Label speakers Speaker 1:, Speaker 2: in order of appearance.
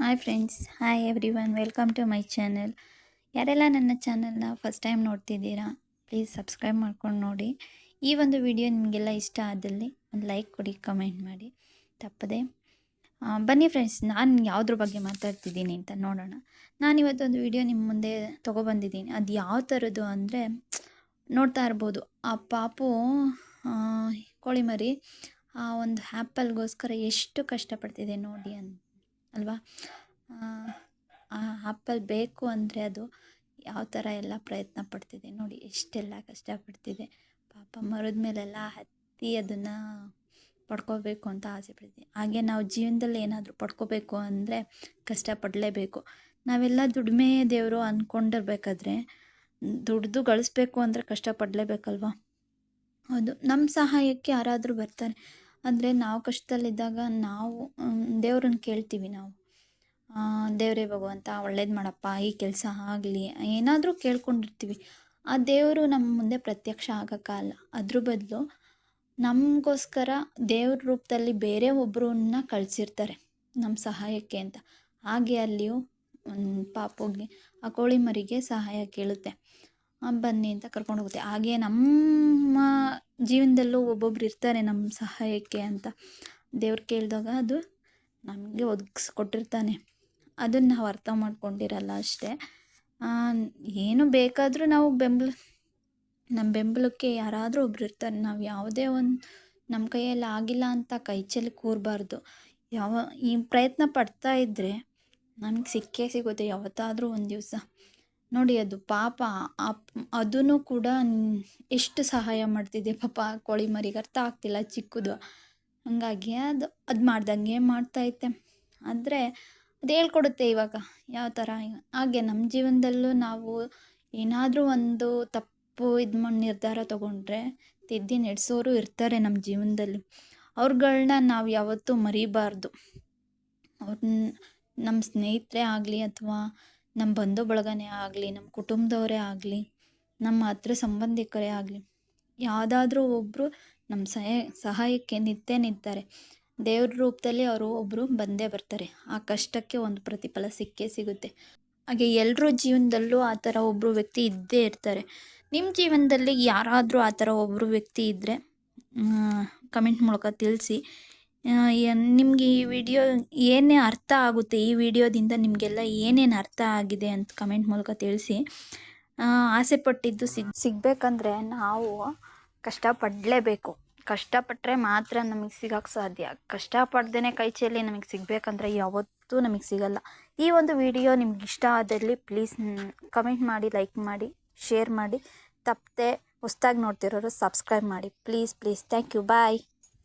Speaker 1: Hi friends hi everyone welcome to my channel ಯಾರೆಲ್ಲ ನನ್ನ ಚಾನಲ್ನ ಫಸ್ಟ್ ಟೈಮ್ ನೋಡ್ತಿದ್ದೀರಾ ಪ್ಲೀಸ್ ಸಬ್ಸ್ಕ್ರೈಬ್ ಮಾಡ್ಕೊಂಡು ನೋಡಿ. ಈ ಒಂದು ವಿಡಿಯೋ ನಿಮಗೆಲ್ಲ ಇಷ್ಟ ಆದಲ್ಲಿ ಒಂದು ಲೈಕ್ ಕೊಡಿ ಕಮೆಂಟ್ ಮಾಡಿ. ತಪ್ಪದೆ. ಬನ್ನಿ ಫ್ರೆಂಡ್ಸ್ ನಾನು ಯಾವುದ್ರ ಬಗ್ಗೆ ಮಾತಾಡ್ತಿದ್ದೀನಿ ಅಂತ ನೋಡೋಣ. ನಾನು ಇವತ್ತೊಂದು ವಿಡಿಯೋ ನಿಮ್ಮ ಮುಂದೆ ತೊಗೊಬಂದಿದ್ದೀನಿ ಅದು ಯಾವ ಥರದ್ದು ಅಂದರೆ, ನೋಡ್ತಾ ಇರ್ಬೋದು. ಆ ಪಾಪು ಕೋಳಿಮರಿ ಕೋಳಿ ಮರಿ, ಆ ಒಂದು ಆ್ಯಪಲ್ಗೋಸ್ಕರ ಎಷ್ಟು ಕಷ್ಟಪಡ್ತಿದೆ ನೋಡಿ ಅನ್ ಅಲ್ವಾ? ಆ ಆ್ಯಪಲ್ ಬೇಕು ಅಂದರೆ ಅದು ಯಾವ ಥರ ಎಲ್ಲ ಪ್ರಯತ್ನ ಪಡ್ತಿದೆ ನೋಡಿ ಎಷ್ಟೆಲ್ಲ ಕಷ್ಟಪಡ್ತಿದೆ ಪಾಪ ಮರದ ಮೇಲೆಲ್ಲ ಹತ್ತಿ ಅದನ್ನು ಪಡ್ಕೋಬೇಕು ಅಂತ ಆಸೆ ಪಡ್ತಿದೆ ಹಾಗೆ ನಾವು ಜೀವನದಲ್ಲಿ ಏನಾದರೂ ಪಡ್ಕೋಬೇಕು ಅಂದರೆ ಕಷ್ಟಪಡಲೇಬೇಕು ನಾವೆಲ್ಲ ದುಡಿಮೆ ದೇವರು ಅಂದ್ಕೊಂಡಿರ್ಬೇಕಾದ್ರೆ ದುಡ್ದು ಗಳಿಸ್ಬೇಕು ಅಂದರೆ ಕಷ್ಟಪಡಲೇಬೇಕಲ್ವಾ ಹೌದು. ನಮ್ಮ ಸಹಾಯಕ್ಕೆ ಯಾರಾದರೂ ಬರ್ತಾರೆ. ಅಂದರೆ ನಾವು ಕಷ್ಟದಲ್ಲಿದ್ದಾಗ ನಾವು ದೇವ್ರನ್ನ ಕೇಳ್ತೀವಿ ನಾವು. ದೇವರೇ ಭಗವಂತ, ಒಳ್ಳೇದು ಮಾಡಪ್ಪ, ಈ ಕೆಲಸ ಆಗಲಿ, ಏನಾದರೂ ಕೇಳ್ಕೊಂಡಿರ್ತೀವಿ. ಆ ದೇವರು ನಮ್ಮ ಮುಂದೆ ಪ್ರತ್ಯಕ್ಷ ಆಗೋಕ್ಕಲ್ಲ ಅದ್ರ ಬದಲು ನಮಗೋಸ್ಕರ ದೇವ್ರ ರೂಪದಲ್ಲಿ ಬೇರೆ ಒಬ್ಬರನ್ನ ಕಳಿಸಿರ್ತಾರೆ ನಮ್ಮ ಸಹಾಯಕ್ಕೆ ಅಂತ. ಹಾಗೆ ಅಲ್ಲಿಯೂ ಪಾಪುಗೆ ಆ ಕೋಳಿ ಮರಿಗೆ ಸಹಾಯ ಕೇಳುತ್ತೆ. ಬನ್ನಿ ಅಂತ ಕರ್ಕೊಂಡು ಹೋಗುತ್ತೆ. ಹಾಗೆ ನಮ್ಮ ಜೀವನದಲ್ಲೂ ಒಬ್ಬೊಬ್ರು ಇರ್ತಾರೆ ನಮ್ಮ ಸಹಾಯಕ್ಕೆ ಅಂತ. ದೇವ್ರು ಕೇಳಿದಾಗ ಅದು ನಮಗೆ ಒದಗಿಸ್ಕೊಟ್ಟಿರ್ತಾನೆ. ಅದನ್ನು ನಾವು ಅರ್ಥ ಮಾಡ್ಕೊಂಡಿರಲ್ಲ ಅಷ್ಟೇ. ಏನು ಬೇಕಾದರೂ ನಾವು ಬೆಂಬಲ ನಮ್ಮ ಬೆಂಬಲಕ್ಕೆ ಯಾರಾದರೂ ಒಬ್ರು ಇರ್ತಾರೆ. ನಾವು ಯಾವುದೇ ಒಂದು ನಮ್ಮ ಕೈಯಲ್ಲಿ ಆಗಿಲ್ಲ ಅಂತ ಕೈ ಚೆಲ್ಲಿ ಕೂರಬಾರ್ದು. ಯಾವ, ಈ ಪ್ರಯತ್ನ ಪಡ್ತಾ ಇದ್ದರೆ ನಮಗೆ ಸಿಕ್ಕೇ ಸಿಗುತ್ತೆ ಯಾವತ್ತಾದರೂ ಒಂದು ದಿವಸ. ನೋಡಿ ಅದು ಪಾಪ ಅದೂ ಕೂಡ ಎಷ್ಟು ಸಹಾಯ ಮಾಡ್ತಿದೆ ಪಾಪ ಕೋಳಿ ಮರಿಗೆ ಅರ್ಥ ಆಗ್ತಿಲ್ಲ ಚಿಕ್ಕದು. ಹಾಗಾಗಿ ಅದು ಅದು ಮಾಡ್ದಂಗೆ ಮಾಡ್ತೈತೆ ಆದರೆ ಅದು ಹೇಳ್ಕೊಡುತ್ತೆ ಇವಾಗ ಯಾವ ಥರ ಹಾಗೆ ನಮ್ಮ ಜೀವನದಲ್ಲೂ ನಾವು ಏನಾದರೂ ಒಂದು ತಪ್ಪು ಇದು ಮಾಡಿ, ನಿರ್ಧಾರ ತೊಗೊಂಡ್ರೆ ತಿದ್ದಿ ನಡೆಸೋರು ಇರ್ತಾರೆ ನಮ್ಮ ಜೀವನದಲ್ಲಿ. ಅವ್ರುಗಳನ್ನ ನಾವು ಯಾವತ್ತೂ ಮರಿಬಾರ್ದು. ಅವ್ರನ್ನ ನಮ್ಮ ಸ್ನೇಹಿತರೆ ಆಗಲಿ ಅಥವಾ ನಮ್ಮ ಬಂಧು ಬಳಗನೇ ಆಗಲಿ ನಮ್ಮ ಕುಟುಂಬದವರೇ ಆಗಲಿ, ನಮ್ಮ ಹತ್ರ ಸಂಬಂಧಿಕರೇ ಆಗಲಿ, ಯಾವುದಾದ್ರೂ ಒಬ್ಬರು ನಮ್ಮ ಸಹ, ಸಹಾಯಕ್ಕೆ ನಿಂತೇ ನಿಂತಾರೆ. ದೇವ್ರ ರೂಪದಲ್ಲಿ ಅವರು ಒಬ್ಬರು ಬಂದೇ ಬರ್ತಾರೆ. ಆ ಕಷ್ಟಕ್ಕೆ ಒಂದು ಪ್ರತಿಫಲ ಸಿಕ್ಕೇ ಸಿಗುತ್ತೆ. ಹಾಗೆ ಎಲ್ಲರ ಜೀವನದಲ್ಲೂ ಆ ಥರ ಒಬ್ಬರು ವ್ಯಕ್ತಿ ಇದ್ದೇ ಇರ್ತಾರೆ. ನಿಮ್ಮ ಜೀವನದಲ್ಲಿ ಯಾರಾದರೂ ಆ ಥರ ಒಬ್ಬರು ವ್ಯಕ್ತಿ ಇದ್ದರೆ ಕಮೆಂಟ್ ಮೂಲಕ ತಿಳಿಸಿ. ನಿಮಗೆ ಈ ವಿಡಿಯೋ ಏನೇ ಅರ್ಥ ಆಗುತ್ತೆ ಈ ವಿಡಿಯೋದಿಂದ ನಿಮಗೆಲ್ಲ ಏನೇನು ಅರ್ಥ ಆಗಿದೆ ಅಂತ ಕಮೆಂಟ್ ಮೂಲಕ ತಿಳಿಸಿ. ಆ, ಆಸೆ ಪಟ್ಟಿದ್ದು ಸಿಗ್ ಸಿಗಬೇಕಂದ್ರೆ ನಾವು ಕಷ್ಟಪಡಲೇಬೇಕು. ಕಷ್ಟಪಟ್ಟರೆ ಮಾತ್ರ ನಮಗೆ ಸಿಗೋಕ್ಕೆ ಸಾಧ್ಯ. ಕಷ್ಟಪಡ್ದೇ ಕೈ ಚೆಲ್ಲಿ ನಮಗೆ ಸಿಗಬೇಕಂದ್ರೆ ಯಾವತ್ತೂ ನಮಗೆ ಸಿಗಲ್ಲ. ಈ ಒಂದು ವಿಡಿಯೋ ನಿಮ್ಗೆ ಇಷ್ಟ ಆದಲ್ಲಿ ಪ್ಲೀಸ್ ಕಮೆಂಟ್ ಮಾಡಿ ಲೈಕ್ ಮಾಡಿ ಶೇರ್ ಮಾಡಿ. ತಪ್ಪದೆ ಹೊಸ್ದಾಗಿ ನೋಡ್ತಿರೋರು ಸಬ್ಸ್ಕ್ರೈಬ್ ಮಾಡಿ. Please please thank you bye